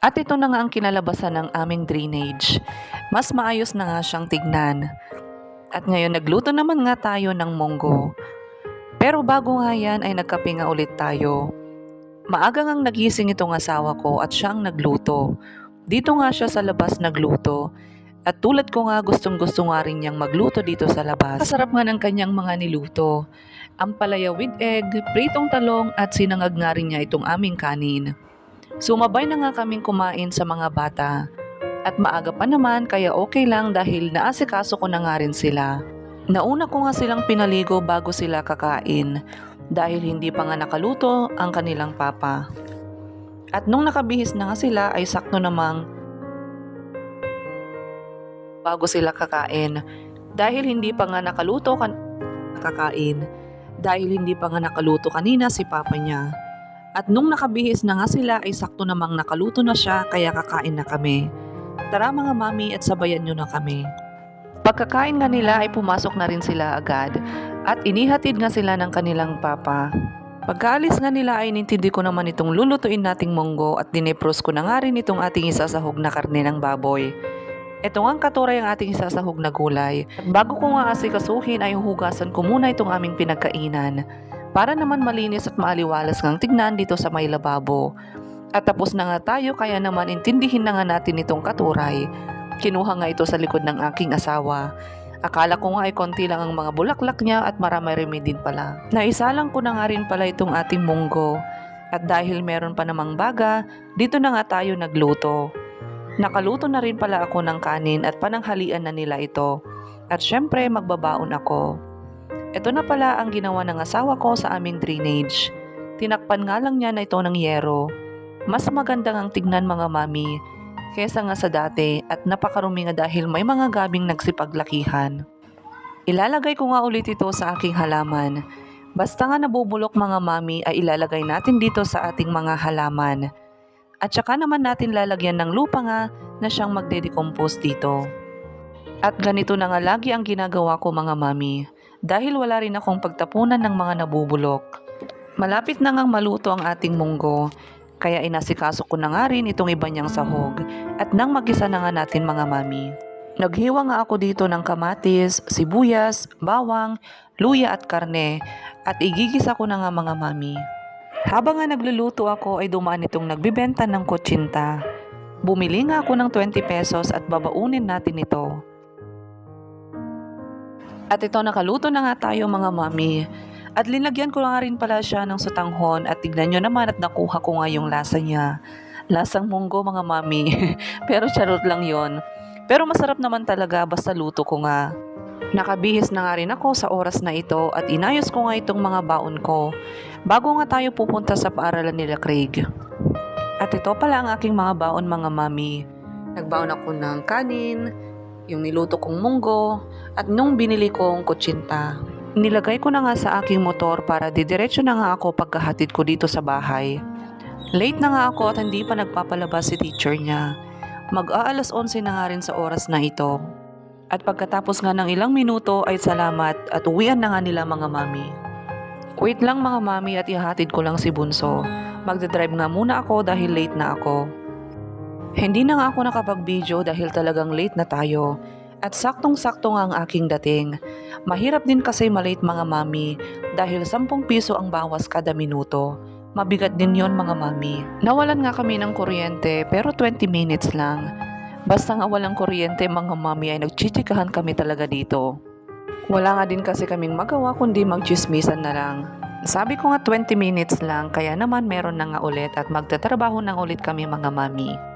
At ito na nga ang kinalabasan ng aming drainage. Mas maayos na nga siyang tignan. At ngayon nagluto naman nga tayo ng munggo. Pero bago nga yan ay nagkape nga ulit tayo. Maaga ngang nagising itong asawa ko at siya ang nagluto. Dito nga siya sa labas nagluto. At tulad ko nga gustong gusto nga rin niyang magluto dito sa labas. Kasarap nga ng kanyang mga niluto. Ampalaya with egg, pritong talong at sinangag nga rin niya itong aming kanin. Sumabay na nga kaming kumain sa mga bata. At maaga pa naman kaya okay lang dahil naasikaso ko na nga rin sila. Nauna ko nga silang pinaligo bago sila kakain dahil hindi pa nga nakaluto ang kanilang papa. At nung nakabihis na nga sila ay sakto namang bago sila kakain dahil hindi pa nga nakaluto kan kakain dahil hindi pa nga nakaluto kanina si papa niya. At nung nakabihis na nga sila ay sakto namang nakaluto na siya kaya kakain na kami. Tara mga mami at sabayan nyo na kami. Pagkakain nga nila ay pumasok na rin sila agad at inihatid nga sila ng kanilang papa. Pagkaalis nga nila ay nintindi ko naman itong lulutuin nating munggo at dinepros ko na nga rin itong ating isasahog na karne ng baboy. Ito nga ang katuray ang ating isasahog na gulay. Bago ko nga asikasuhin ay huhugasan ko muna itong aming pinagkainan para naman malinis at maaliwalas ngang tignan dito sa may lababo. At tapos na nga tayo kaya naman intindihin na nga natin itong katuray. Kinuha nga ito sa likod ng aking asawa. Akala ko nga ay konti lang ang mga bulaklak niya at marami-rami din pala. Naisalang ko na nga rin pala itong ating munggo. At dahil meron pa namang baga, dito na nga tayo nagluto. Nakaluto na rin pala ako ng kanin at pananghalian na nila ito. At syempre magbabaon ako. Ito na pala ang ginawa ng asawa ko sa aming drainage. Tinakpan nga lang niya na ito ng yero. Mas maganda ang tignan mga mami kesa nga sa dati at napakarumi nga dahil may mga gabing nagsipaglakihan. Ilalagay ko nga ulit ito sa aking halaman. Basta nga nabubulok mga mami ay ilalagay natin dito sa ating mga halaman. At saka naman natin lalagyan ng lupa nga na siyang magde-decompose dito. At ganito na nga lagi ang ginagawa ko mga mami dahil wala rin akong pagtapunan ng mga nabubulok. Malapit na ngang maluto ang ating munggo kaya inasikaso ko na nga rin itong iba niyang sahog at nang magisa na nga natin mga mami. Naghiwa nga ako dito ng kamatis, sibuyas, bawang, luya at karne at igigisa ko na nga mga mami. Habang nga nagluluto ako ay dumaan itong nagbibenta ng kutsinta. Bumili nga ako ng 20 pesos at babaunin natin ito. At ito nakaluto na nga tayo mga mami. At linagyan ko nga rin pala siya ng sutanghon at tignan nyo naman at nakuha ko nga yung lasa niya. Lasang munggo mga mami. Pero charot lang yon. Pero masarap naman talaga basta luto ko nga. Nakabihis na nga rin ako sa oras na ito at inayos ko nga itong mga baon ko bago nga tayo pupunta sa paaralan nila Craig. At ito pala ang aking mga baon mga mami. Nagbaon ako ng kanin, yung niluto kong munggo, at nung binili kong kutsinta. Nilagay ko na nga sa aking motor para didiretso na nga ako pagkahatid ko dito sa bahay. Late na nga ako at hindi pa nagpapalabas si teacher niya. Mag-aalas 11 na nga rin sa oras na ito. At pagkatapos nga ng ilang minuto ay salamat at uwian na nga nila mga mami. Wait lang mga mami at ihatid ko lang si Bunso. Magdadrive nga muna ako dahil late na ako. Hindi na nga ako nakapag-video dahil talagang late na tayo. At saktong-sakto nga ang aking dating. Mahirap din kasi malate mga mami dahil 10 piso ang bawas kada minuto. Mabigat din yon mga mami. Nawalan nga kami ng kuryente pero 20 minutes lang. Basta nga walang kuryente mga mami ay nagchichikahan kami talaga dito. Wala nga din kasi kaming magawa kundi magchismisan na lang. Sabi ko nga 20 minutes lang kaya naman meron na nga ulit at magtatrabaho na ulit kami mga mami.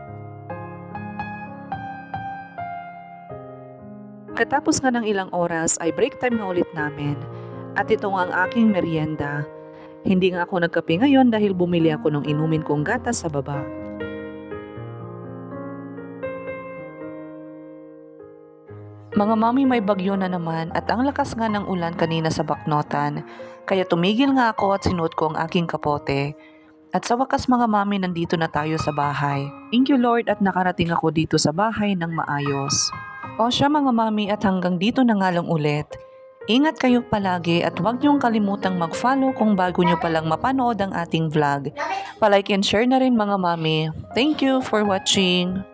Katapos nga ng ilang oras ay break time nga ulit namin. At ito nga ang aking merienda. Hindi nga ako nagkape ngayon dahil bumili ako ng inumin kong gatas sa baba. Mga mami may bagyo na naman at ang lakas nga ng ulan kanina sa baknotan. Kaya tumigil nga ako at sinuot ko ang aking kapote. At sa wakas mga mami nandito na tayo sa bahay. Thank you Lord at nakarating ako dito sa bahay ng maayos. O siya mga mami at hanggang dito na nga lang ulit. Ingat kayo palagi at huwag niyong kalimutang mag-follow kung bago niyo palang mapanood ang ating vlog. Palike and share na rin mga mami. Thank you for watching.